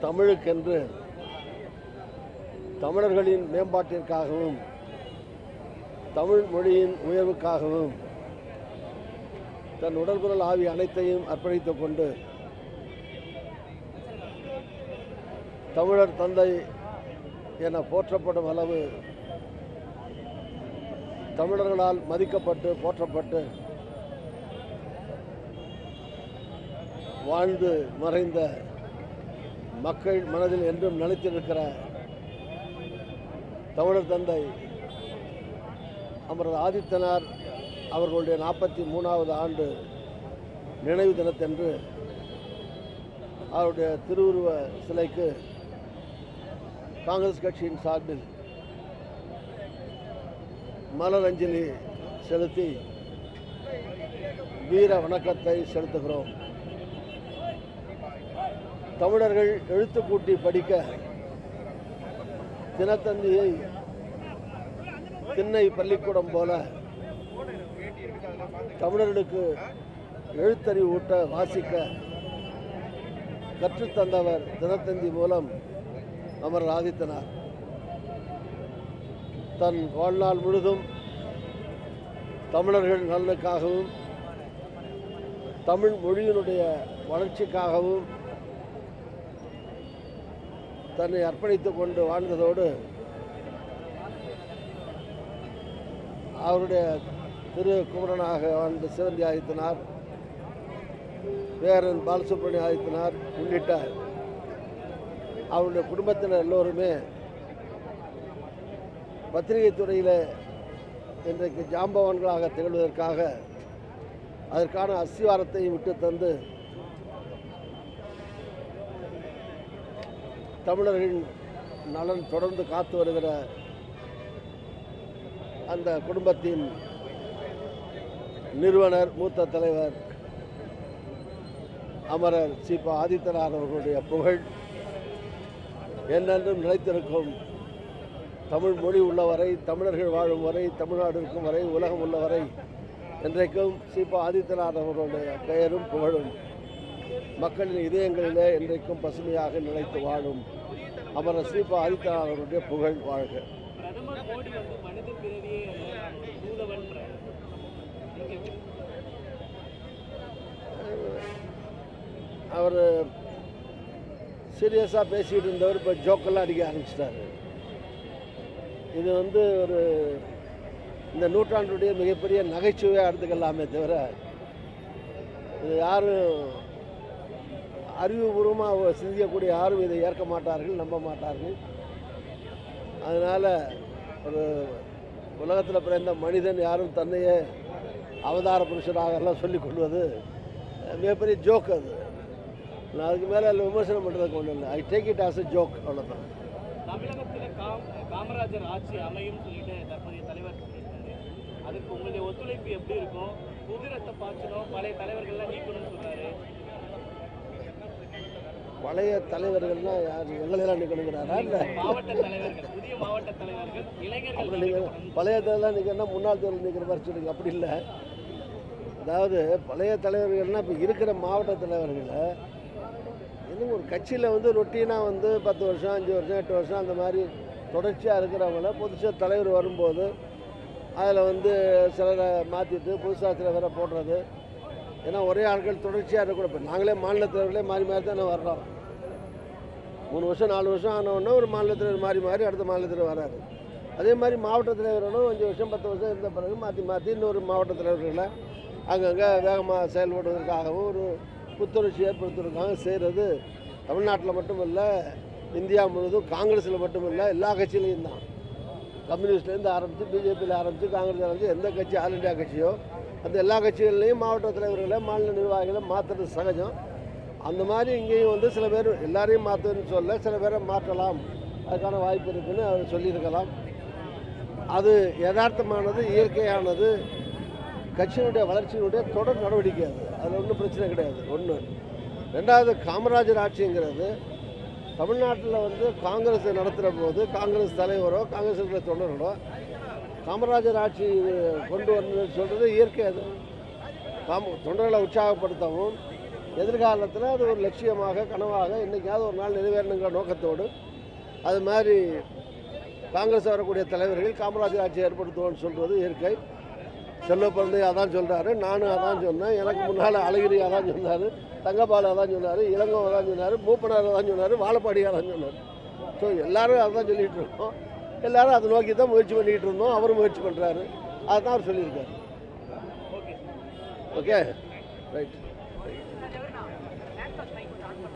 தமிழுக்கென்று தமிழர்களின் மேம்பாட்டிற்காகவும் தமிழ் மொழியின் உயர்வுக்காகவும் தன் உடல்குரல் ஆவி அனைத்தையும் அர்ப்பணித்துக் கொண்டு தமிழர் தந்தை என போற்றப்படும் அளவு தமிழர்களால் மதிக்கப்பட்டு போற்றப்பட்டு வாழ்ந்து மறைந்த மக்கள் மனதில் என்றும் நிலைத்திருக்கிற தமிழர் தந்தை அமரர் ஆதித்தனார் அவர்களுடைய நாற்பத்தி மூணாவது ஆண்டு நினைவு தினத்தன்று அவருடைய திருவுருவ சிலைக்கு காங்கிரஸ் கட்சியின் சார்பில் மலரஞ்சலி செலுத்தி வீர வணக்கத்தை செலுத்துகிறோம். தமிழர்கள் எழுத்து கூட்டி படிக்க தினத்தந்தியை திண்ணை பள்ளிக்கூடம் போல தமிழர்களுக்கு எழுத்தறிவு ஊட்ட வாசிக்க கற்றுத்தந்தவர் தினத்தந்தி மூலம் அமர் ஆதித்தனார். தன் வாழ்நாள் முழுதும் தமிழர்கள் நலனுக்காகவும் தமிழ் மொழியினுடைய வளர்ச்சிக்காகவும் தன்னை அர்ப்பணித்துக் கொண்டு வாழ்ந்ததோடு அவருடைய திரு குமரனாக வாழ்ந்த சிவந்தி ஆதித்தனார் பேரன் பாலசுப்ரமணிய ஆதித்தனார் உள்ளிட்ட அவருடைய குடும்பத்தினர் எல்லோருமே பத்திரிகை துறையில் இன்றைக்கு ஜாம்பவான்களாக திகழ்வதற்காக அதற்கான அஸ்திவாரத்தையும் விட்டு தந்து தமிழர்களின் நலன் தொடர்ந்து காத்து வருகிற அந்த குடும்பத்தின் நிறுவனர் மூத்த தலைவர் அமரர் சிபா ஆதித்தனார் அவர்களுடைய புகழ் என்னென்றும் நிலைத்திருக்கும். தமிழ் மொழி உள்ளவரை தமிழர்கள் வாழும் வரை தமிழ்நாடு இருக்கும் வரை உலகம் உள்ளவரை என்றைக்கும் சிபா ஆதித்தனார் அவர்களுடைய பெயரும் புகழும். மக்களின் இதயங்களிலே என்றைக்கும் பசுமையாக நிலைத்து வாழும் அமரர் ஸ்ரீபா ஆதித்யநாத் அவருடைய புகழ் வாழ்க. அவர் சீரியஸாக பேசிகிட்டு இருந்தவர் இப்போ ஜோக்கெல்லாம் அடிக்க ஆரம்பிச்சிட்டாரு. இது வந்து ஒரு இந்த நூற்றாண்டுடைய மிகப்பெரிய நகைச்சுவையாக எடுத்துக்கலாமே தவிர இது யாரும் அறிவுபூர்வமாக சிந்திக்கக்கூடிய யாரும் இதை ஏற்க மாட்டார்கள் நம்ப மாட்டார்கள். அதனால் ஒரு உலகத்தில் பிறந்த மனிதன் யாரும் தன்னையே அவதார புருஷனாகலாம் சொல்லிக் கொள்வது மிகப்பெரிய ஜோக் அது. நான் அதுக்கு மேலே அதில் விமர்சனம் பண்ணுறதுக்கு ஒன்றும் இல்லை. I take it as a joke அவ்வளோதான் தமிழகத்தில் காம் காமராஜர் ஆட்சி அமையும் சொல்லிட்டு தற்போதைய தலைவர் சொல்லியிருக்காரு. அதுக்கு உங்களுடைய ஒத்துழைப்பு எப்படி இருக்கும்? குதிரத்தை பார்த்துடும் பாய்ச்சணும் பழைய தலைவர்கள்லாம் நீக்கணும்னு பழைய தலைவர்கள்லாம் யார்? எங்களெல்லாம் நிற்கணுங்கிறாரா இல்லை? அப்படி நீங்கள் பழைய தலைவர்லாம் நிற்கிறனா முன்னாள் தலைவர் நிற்கிற மாதிரி சொல்லுங்க அப்படி இல்லை. அதாவது பழைய தலைவர்கள்னால் இப்போ இருக்கிற மாவட்ட தலைவர்களை இன்னும் ஒரு கட்சியில் வந்து ரொட்டீனாக வந்து பத்து வருஷம் அஞ்சு வருஷம் எட்டு வருஷம் அந்த மாதிரி தொடர்ச்சியாக இருக்கிறவங்கள புதுசாக தலைவர் வரும்போது அதில் வந்து சிலரை மாற்றிட்டு புதுசாக சில பேரை போடுறது. ஏன்னா ஒரே ஆட்கள் தொடர்ச்சியாக இருக்கக்கூடாது இப்போ நாங்களே மாநில தலைவர்களே மாறி மாறி தானே வர்றோம். மூணு வருஷம் நாலு வருஷம் ஆனவுடனே ஒரு மாநில தலைவர் மாறி மாறி அடுத்த மாநில தலைவர் வராரு. அதே மாதிரி மாவட்ட தலைவர்களும் அஞ்சு வருஷம் பத்து வருஷம் இருந்த பிறகு மாற்றி மாற்றி இன்னொரு மாவட்ட தலைவர்களை அங்கங்கே வேகமாக செயல்படுவதற்காகவும் ஒரு புத்துணர்ச்சி ஏற்படுத்துவதற்காக செய்கிறது தமிழ்நாட்டில் மட்டுமல்ல இந்தியா முழுவதும் காங்கிரஸில் மட்டுமல்ல எல்லா கட்சியிலையும் தான். கம்யூனிஸ்ட்லேருந்து ஆரம்பித்து பிஜேபியில் ஆரம்பித்து காங்கிரஸ் ஆரம்பித்து எந்த கட்சி ஆல் இண்டியா கட்சியோ அந்த எல்லா கட்சிகள்லையும் மாவட்ட தலைவர்களை மாநில நிர்வாகிகளை மாற்றுறது சகஜம். அந்த மாதிரி இங்கேயும் வந்து சில பேர் எல்லாரையும் மாற்றுன்னு சொல்ல சில பேரை மாற்றலாம். அதுக்கான வாய்ப்பு இருக்குதுன்னு அவர் சொல்லியிருக்கலாம். அது யதார்த்தமானது இயற்கையானது. கட்சியினுடைய வளர்ச்சியினுடைய தொடர் நடவடிக்கை அது. அதில் ஒன்றும் பிரச்சனை கிடையாது. ஒன்று. ரெண்டாவது காமராஜர் ஆட்சிங்கிறது தமிழ்நாட்டில் வந்து காங்கிரஸ் நடத்துகிற போது காங்கிரஸ் தலைவரோ காங்கிரஸ் இருக்கிற தொண்டர்களோ காமராஜர் ஆட்சி கொண்டு வரணும்னு சொல்கிறது இயற்கை அது. காம தொண்டர்களை உற்சாகப்படுத்தவும் எதிர்காலத்தில் அது ஒரு லட்சியமாக கனவாக என்றைக்காவது ஒரு நாள் நிறைவேறணுங்கிற நோக்கத்தோடு அது மாதிரி காங்கிரஸ் வரக்கூடிய தலைவர்கள் காமராஜர் ஆட்சி ஏற்படுத்துவோம்னு சொல்கிறது இயற்கை. செல்ல பிறந்த அதான் சொல்கிறாரு நானும் அதான் சொன்னேன் எனக்கு முன்னால் அழகிரி அதான் சொன்னார் தங்கபால் அதான் சொன்னார் இளங்கோ அதான் சொன்னார் மூப்பனார் அதான் சொன்னார் வாழப்பாடி அதான் சொன்னார். ஸோ எல்லோரும் அதான் சொல்லிகிட்டு இருக்கோம். எல்லாரும் அதை நோக்கி தான் முயற்சி பண்ணிகிட்டு இருந்தோம். அவரும் முயற்சி பண்ணுறாரு அதுதான் அவர் சொல்லியிருக்காரு. Okay okay right